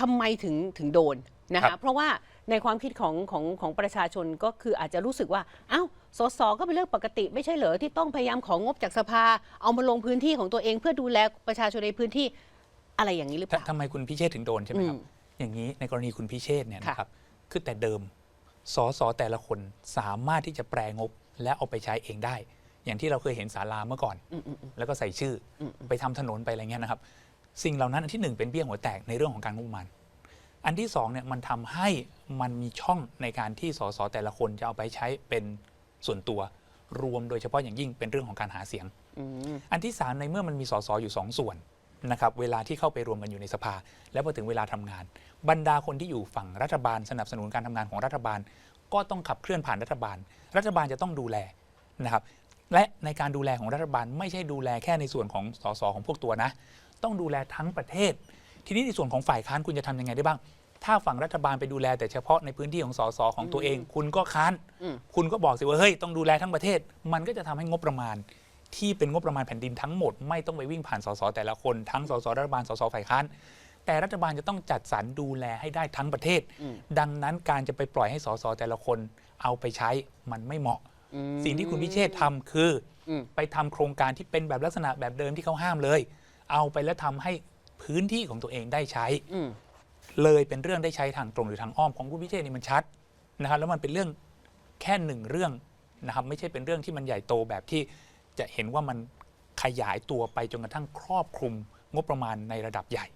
ทำไมถึงถึงโดนนะครัคะบ เพราะว่าในความคิดของของของประชาชนก็คืออาจจะรู้สึกว่าอ้าวสสก็เป็นเรื่องปกติ ไม่ใช่เหรอที่ต้องพยายามของงบจากสภา เอามาลงพื้นที่ของตัวเองเพื่อดูแลประชาชนในพื้นที่อะไรอย่างนี้หรือเปทล่า ทำไมคุณพิเชษถึงโดนใช่ไหมครับ อืมอย่างนี้ในกรณีคุณพิเชษเนี่ยค่ะ นะครับ คือแต่เดิม สสแต่ละคนสามารถที่จะแปลงบและเอาไปใช้เองได้ อย่างที่เราเคยเห็นศาลาเมื่อก่อน อืมอืมอืม แล้วก็ใส่ชื่ออมไปทำถนนไปอะไรเงี้ยนะครับ สิ่งเหล่านั้นอันที่หนึ่งเป็นเบี้ยหัวแตกในเรื่องของการงบประมาณ อันที่สองเนี่ยมันทำให้มันมีช่องในการที่สสแต่ละคนจะเอาไปใช้เป็นส่วนตัวรวมโดยเฉพาะอย่างยิ่งเป็นเรื่องของการหาเสียงอืมอันที่สามในเมื่อมันมีสสอยู่สองส่วนนะครับเวลาที่เข้าไปรวมกันอยู่ในสภา แล้วพอถึงเวลาทำงาน บรรดาคนที่อยู่ฝั่งรัฐบาล สนับสนุนการทำงานของรัฐบาล ก็ต้องขับเคลื่อนผ่านรัฐบาล รัฐบาลจะต้องดูแลนะครับและในการดูแลของรัฐบาลไม่ใช่ดูแลแค่ในส่วนของสสของพวกตัวนะ ต้องดูแลทั้งประเทศ ทีนี้ในส่วนของฝ่ายค้านคุณจะทำยังไงได้บ้าง ถ้าฝั่งรัฐบาลไปดูแลแต่เฉพาะในพื้นที่ของสสของตัวเอง คุณก็ค้าน อืม คุณก็บอกสิว่าเฮ้ยต้องดูแลทั้งประเทศ มันก็จะทำให้งบประมาณ ที่เป็นงบประมาณแผ่นดินทั้งหมดไม่ต้องไปวิ่งผ่านสสแต่ละคนทั้งสสรัฐบาลสสฝ่ายค้านแต่รัฐบาลจะต้องจัดสรรดูแลให้ได้ทั้งประเทศ อืม ดังนั้นการจะไปปล่อยให้สสแต่ละคนเอาไปใช้มันไม่เหมาะ อืม สิ่งที่คุณพิเชษฐ์ทำคืออม ไปทำโครงการที่เป็นแบบลักษณะแบบเดิมที่เขาห้ามเลย เอาไปแล้วทำให้พื้นที่ของตัวเองได้ใช้ อืม เลยเป็นเรื่องได้ใช้ทางตรงหรือทางอ้อมของคุณพิเชษฐ์นี่มันชัดนะครับแล้วมันเป็นเรื่องแค่หนึ่งเรื่องนะครับไม่ใช่เป็นเรื่องที่มันใหญ่โตแบบที่จะเห็นว่ามันขยายตัวไปจนกระทั่งครอบคลุมงบประมาณในระดับใหญ่